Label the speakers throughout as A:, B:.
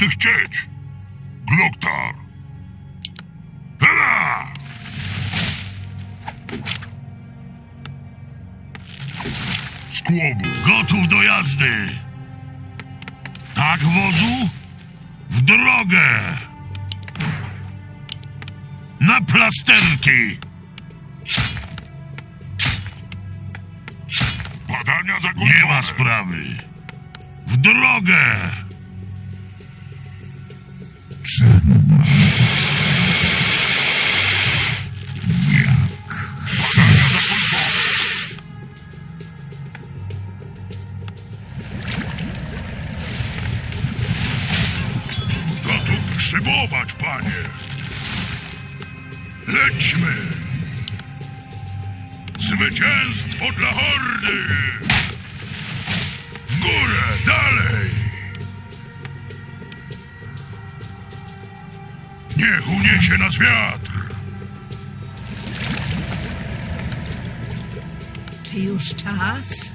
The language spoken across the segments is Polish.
A: ty chcieć? Gloktar. Hela! Skłobu.
B: Gotów do jazdy. Tak, wozu? W drogę. Na plasterki.
A: Badania zakończone.
B: Nie ma sprawy. W drogę.
A: Shut Niech uniesie nas wiatr.
C: Czy już czas?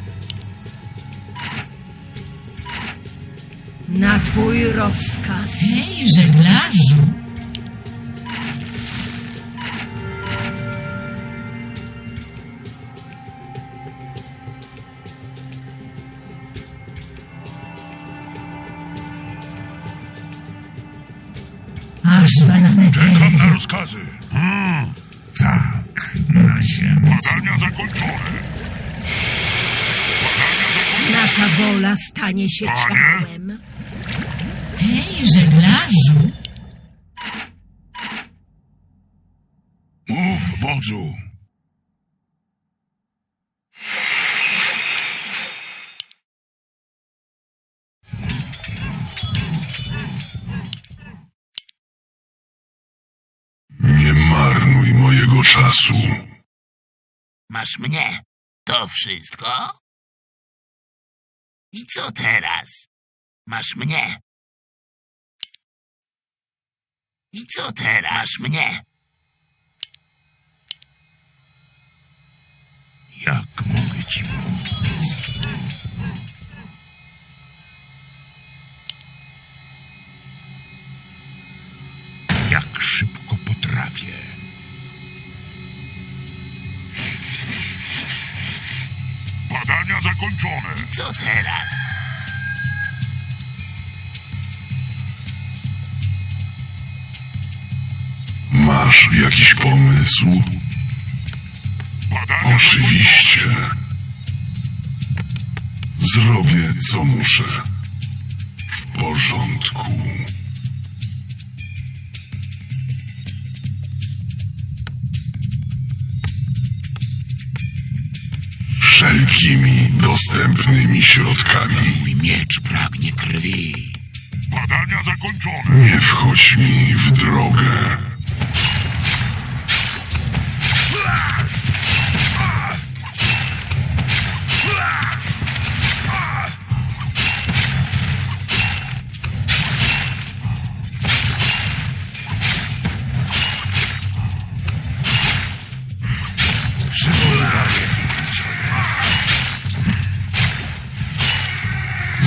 C: Na twój rozkaz.
D: Hej, żeglarzu! Aż banany
A: Czekam na rozkazy.
B: Tak, na ziemi.
A: Badania zakończone. Badania zakończone.
C: Nasza wola stanie się
A: Panie?
C: ciałem.
D: Hej, żeglarzu!
A: Mów, wodzu. Czasu.
E: Masz mnie. To wszystko? I co teraz? Masz mnie. I co teraz? Masz mnie.
B: Jak mogę ci pomóc? Jak szybko potrafię.
A: Zakończone.
E: I co teraz?
A: Masz jakiś pomysł?
F: Badania
A: Oczywiście. Zrobię co muszę. W porządku. Wszelkimi dostępnymi środkami.
B: Mój miecz pragnie krwi.
F: Badania zakończone.
A: Nie wchodź mi w drogę.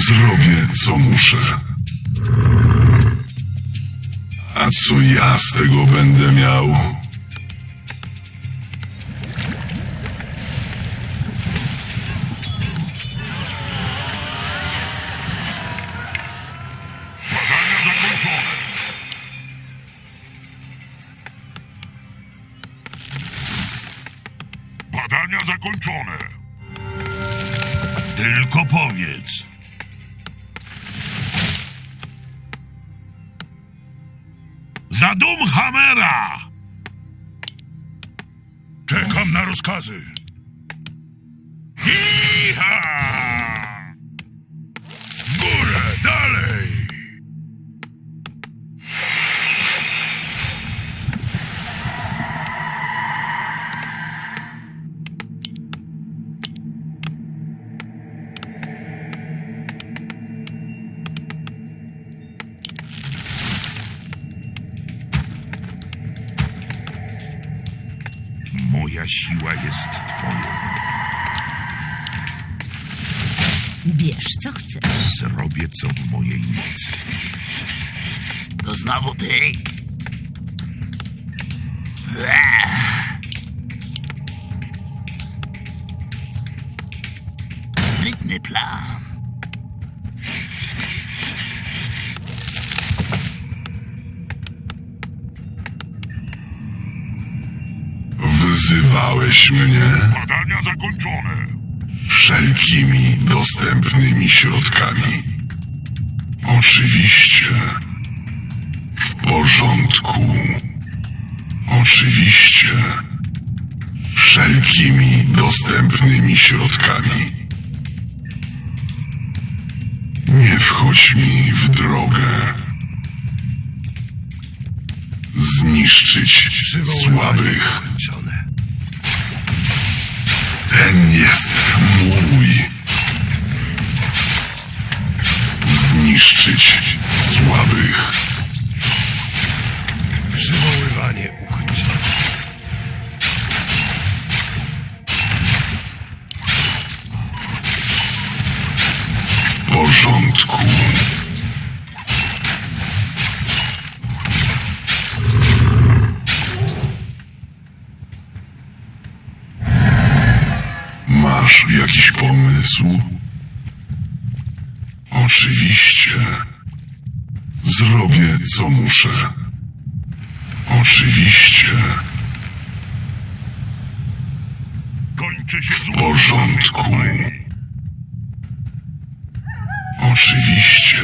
A: Zrobię co muszę. A co ja z tego będę miał?
F: Badania zakończone.
B: Tylko powiedz. Zadum Hamera!
F: Czekam na rozkazy.
B: Jest twoją.
C: Bierz co chcesz.
B: Zrobię co w mojej mocy.
E: znowu ty? Ech. Sprytny plan.
A: Wyzywałeś mnie
F: Badania zakończone.
A: wszelkimi dostępnymi środkami. Oczywiście. W porządku. Oczywiście. Wszelkimi dostępnymi środkami. Nie wchodź mi w drogę. Zniszczyć słabych. Ten jest mój. Zniszczyć słabych.
G: Przywoływanie
A: Oczywiście. Zrobię co muszę. Oczywiście.
F: Kończy się
A: W porządku. Oczywiście.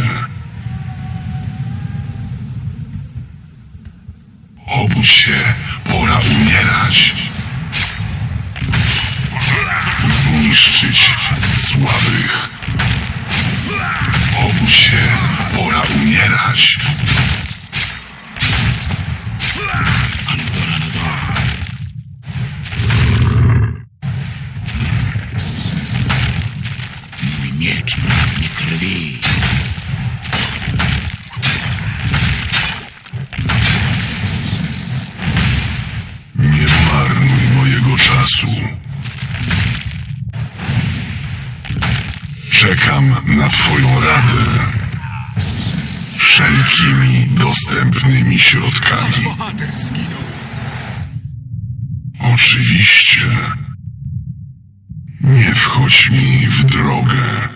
A: Obudź się, pora umierać. Czekam na Twoją radę. Wszelkimi dostępnymi środkami. Oczywiście. Nie wchodź mi w drogę.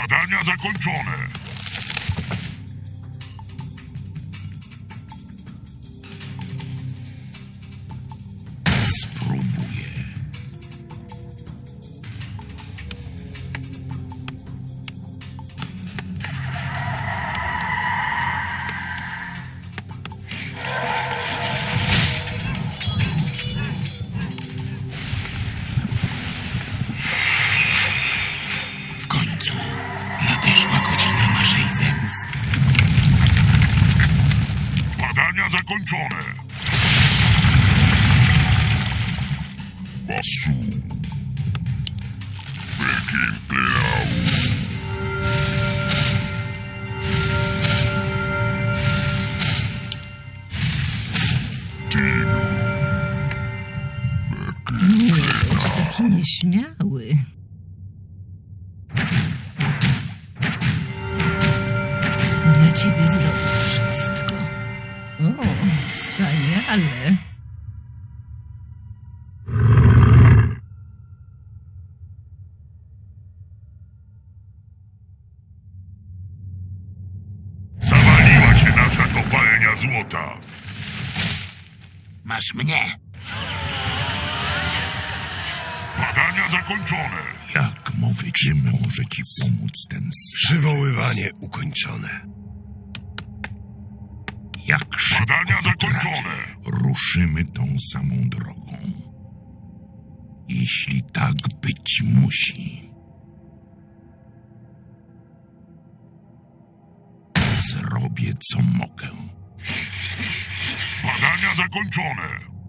F: Badania zakończone.
D: Nieśmiały. Dla ciebie zrobię wszystko. O, wspaniale.
F: Zawaliła się nasza kopalnia złota.
E: Masz mnie.
F: Badania zakończone.
H: Jak mówię, czy może ci pomóc ten stary?
G: Przywoływanie ukończone.
H: Jak szybko
F: Badania zakończone.
H: Ruszymy tą samą drogą. Jeśli tak być musi. Zrobię co mogę.
F: Badania zakończone.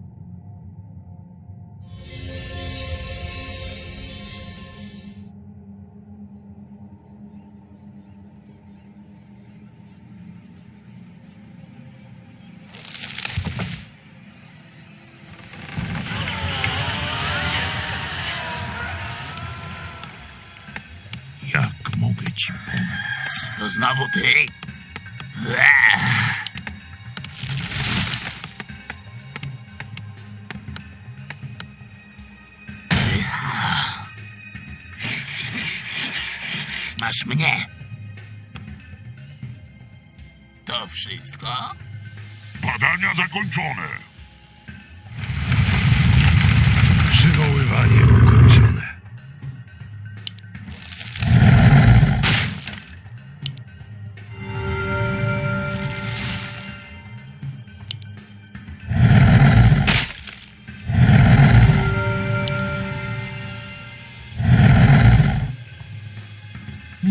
E: Znowu ty? Masz mnie. To wszystko?
F: Badania zakończone.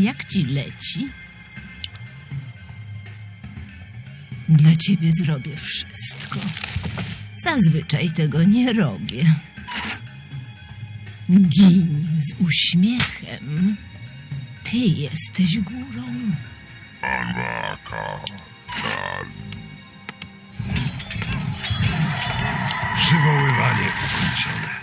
D: Jak ci leci? Dla ciebie zrobię wszystko. Zazwyczaj tego nie robię. Gin z uśmiechem. Ty jesteś górą.
G: Przywoływanie ukończone.